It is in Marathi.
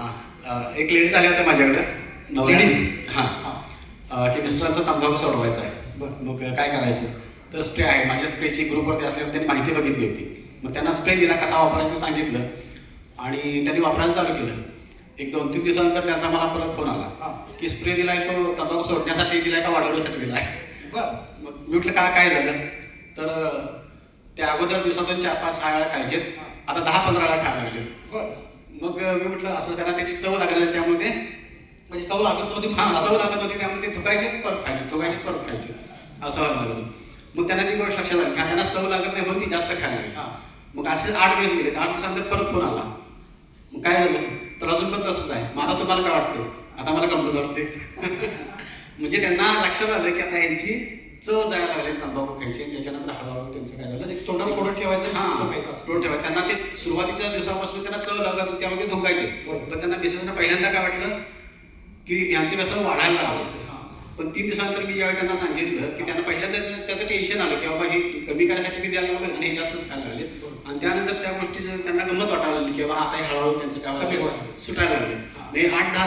अं, एक लेडीज आल्या होत्या माझ्याकडे. Ladies? हां. हां. की मिस्टरांचा तंबाखू सोडवायचा आहे. बरं. मग काय करायचं? तर स्प्रे आहे. माझ्या स्प्रेची ग्रुपवरती असल्यावर त्यांनी माहिती बघितली होती. मग त्यांना स्प्रे दिला कसा वापरायचं सांगितलं. आणि त्यांनी वापरायला चालू केलं. एक दोन तीन दिवसानंतर त्यांचा मला परत फोन आला. हां. की स्प्रे दिलाय तो तंबाखू सोडण्यासाठी दिलाय का वाढवण्यासाठी दिलाय? बरं. मग मी म्हटलं का काय झालं? तर त्या अगोदर दिवसातून चार पाच सहा वेळा खायचे आता दहा पंधरा वेळा खायला लागले. मग मी म्हटलं असं त्यांना त्याची चव लागली त्यामुळे ते म्हणजे चव लागत नव्हती हा म्हणून चव लागत होती त्यामुळे ते थुकायचे परत खायचे थुकायचे परत खायचे. असं व्हायला लागलं. मग त्यांना ती गोष्ट लक्षात आली का त्यांना चव लागत नाही म्हणून ती जास्त खायला लागली. मग असे आठ दिवस गेले आठ दिवसानंतर परत फोन आला. मग काय झालं? तर अजून पण तसंच आहे. आता तुम्हाला काय वाटतं? आता मला गमत वाटते म्हणजे त्यांना लक्षात आलं की आता यांची चव जायला लागली तंबाखू खायची. त्याच्यानंतर हळूहळू त्यांचं काय झालं? म्हणजे तोंडात थोडं ठेवायचं हा रोड ठेवायचं. त्यांना ते सुरुवातीच्या दिवसापासून त्यांना चव लागत होती त्यामध्ये धुकायचे. पण त्यांना मिसेसनं पहिल्यांदा काय वाटलं की यांचे व्यसन वाढायला लागलं हां. पण तीन दिवसानंतर मी ज्यावेळी त्यांना सांगितलं की त्यांना पहिल्यांदा त्याचं टेन्शन आलं की बाबा हे कमी करायसाठी मी द्यायला लागलो आणि हे जास्तच खायला लागले. आणि त्यानंतर त्या गोष्टीचं त्यांना गंमत वाटायला लागली की बाबा आता हळूहळू त्यांचं काय कमी. लागलं, सुटायला लागले. म्हणजे आठ दहा